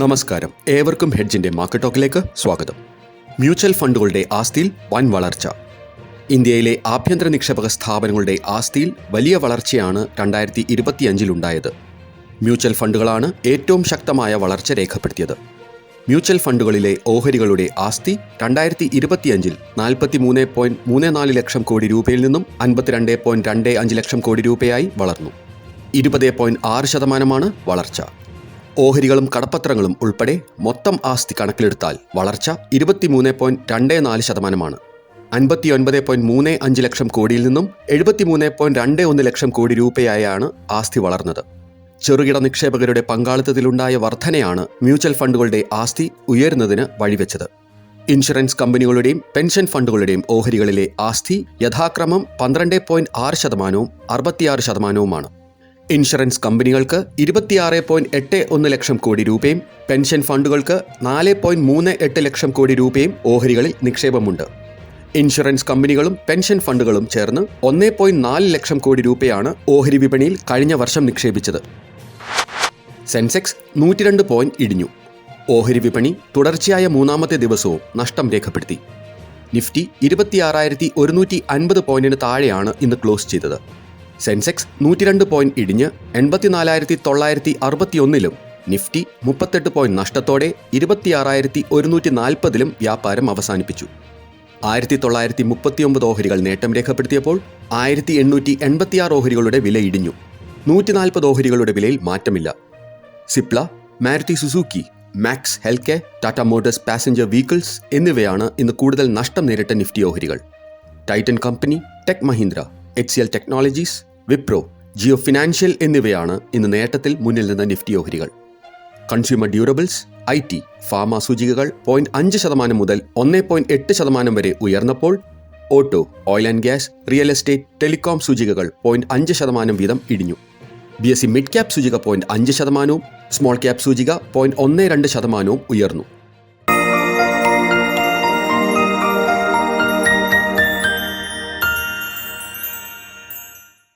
നമസ്കാരം. ഏവർക്കും ഹെഡ്ജിന്റെ മാർക്കറ്റ് ടോക്കിലേക്ക് സ്വാഗതം. മ്യൂച്വൽ ഫണ്ടുകളുടെ ആസ്തിയിൽ വൻ വളർച്ച. ഇന്ത്യയിലെ ആഭ്യന്തര നിക്ഷേപക സ്ഥാപനങ്ങളുടെ ആസ്തിയിൽ വലിയ വളർച്ചയാണ് രണ്ടായിരത്തി ഇരുപത്തിയഞ്ചിലുണ്ടായത് മ്യൂച്വൽ ഫണ്ടുകളാണ് ഏറ്റവും ശക്തമായ വളർച്ച രേഖപ്പെടുത്തിയത്. മ്യൂച്വൽ ഫണ്ടുകളിലെ ഓഹരികളുടെ ആസ്തി രണ്ടായിരത്തി ഇരുപത്തിയഞ്ചിൽ നാൽപ്പത്തി മൂന്ന് പോയിന്റ് മൂന്ന് നാല് ലക്ഷം കോടി രൂപയിൽ നിന്നും അൻപത്തിരണ്ട് പോയിന്റ് രണ്ട് അഞ്ച് ലക്ഷം കോടി രൂപയായി വളർന്നു. ഇരുപത് പോയിന്റ് ആറ് ശതമാനമാണ് വളർച്ച. ഓഹരികളും കടപ്പത്രങ്ങളും ഉൾപ്പെടെ മൊത്തം ആസ്തി കണക്കിലെടുത്താൽ വളർച്ച ഇരുപത്തിമൂന്ന് പോയിന്റ് രണ്ട് നാല് ശതമാനമാണ്. അൻപത്തി ഒൻപത് പോയിന്റ് മൂന്ന് അഞ്ച് ലക്ഷം കോടിയിൽ നിന്നും എഴുപത്തിമൂന്ന് പോയിന്റ് രണ്ട് ഒന്ന് ലക്ഷം കോടി രൂപയായാണ് ആസ്തി വളർന്നത്. ചെറുകിട നിക്ഷേപകരുടെ പങ്കാളിത്തത്തിലുണ്ടായ വർധനയാണ് മ്യൂച്വൽ ഫണ്ടുകളുടെ ആസ്തി ഉയരുന്നതിന് വഴിവെച്ചത്. ഇൻഷുറൻസ് കമ്പനികളുടെയും പെൻഷൻ ഫണ്ടുകളുടെയും ഓഹരികളിലെ ആസ്തി യഥാക്രമം പന്ത്രണ്ട് പോയിന്റ് ആറ് ശതമാനവും അറുപത്തിയാറ് ശതമാനവുമാണ്. ഇൻഷുറൻസ് കമ്പനികൾക്ക് ഇരുപത്തിയാറ് പോയിന്റ് എട്ട് ഒന്ന് ലക്ഷം കോടി രൂപയും പെൻഷൻ ഫണ്ടുകൾക്ക് നാല് പോയിന്റ് മൂന്ന് എട്ട് ലക്ഷം കോടി രൂപയും ഓഹരികളിൽ നിക്ഷേപമുണ്ട്. ഇൻഷുറൻസ് കമ്പനികളും പെൻഷൻ ഫണ്ടുകളും ചേർന്ന് ഒന്നേ പോയിന്റ് നാല് ലക്ഷം കോടി രൂപയാണ് ഓഹരി വിപണിയിൽ കഴിഞ്ഞ വർഷം നിക്ഷേപിച്ചത്. സെൻസെക്സ് നൂറ്റിരണ്ട് പോയിന്റ് ഇടിഞ്ഞു. ഓഹരി വിപണി തുടർച്ചയായ മൂന്നാമത്തെ ദിവസവും നഷ്ടം രേഖപ്പെടുത്തി. നിഫ്റ്റി ഇരുപത്തിയാറായിരത്തി ഒരുന്നൂറ്റി അൻപത് പോയിന്റിന് താഴെയാണ് ഇന്ന് ക്ലോസ് ചെയ്തത്. സെൻസെക്സ് നൂറ്റിരണ്ട് പോയിന്റ് ഇടിഞ്ഞ് എൺപത്തിനാലായിരത്തി തൊള്ളായിരത്തി അറുപത്തിയൊന്നിലും നിഫ്റ്റി മുപ്പത്തെട്ട് പോയിന്റ് നഷ്ടത്തോടെ ഇരുപത്തിയാറായിരത്തി ഒരുന്നൂറ്റി നാൽപ്പതിലും വ്യാപാരം അവസാനിപ്പിച്ചു. ആയിരത്തി തൊള്ളായിരത്തി മുപ്പത്തിയൊമ്പത് ഓഹരികൾ നേട്ടം രേഖപ്പെടുത്തിയപ്പോൾ ആയിരത്തി എണ്ണൂറ്റി എൺപത്തിയാറ് ഓഹരികളുടെ വില ഇടിഞ്ഞു. നൂറ്റി നാൽപ്പത് ഓഹരികളുടെ വിലയിൽ മാറ്റമില്ല. Cipla Maruti Suzuki Max care Tata Motors passenger vehicles എന്നിവയാണ് ഇന്ന് കൂടുതൽ നഷ്ടം നേരിട്ട നിഫ്റ്റി ഓഹരികൾ. Titan company Tech Mahindra H C L technologies Wipro Jio financial എന്നിവയാണ് ഇന്ന് നേട്ടത്തിൽ മുന്നിൽ നിന്ന നിഫ്റ്റി ഓഹരികൾ. Consumer durables I T pharma സൂചികകൾ പോയിന്റ് അഞ്ച് ശതമാനം മുതൽ ഒന്ന് പോയിന്റ് എട്ട് ശതമാനം വരെ ഉയർന്നപ്പോൾ auto oil and gas real estate telecom സൂചികകൾ പോയിന്റ് അഞ്ച് ശതമാനം വീതം ഇടിഞ്ഞു. B S C mid cap സൂചിക പോയിന്റ് അഞ്ച് ശതമാനവും സ്മോൾ ക്യാപ് സൂചിക പോയിന്റ് ഒന്ന് രണ്ട് ശതമാനവും ഉയർന്നു.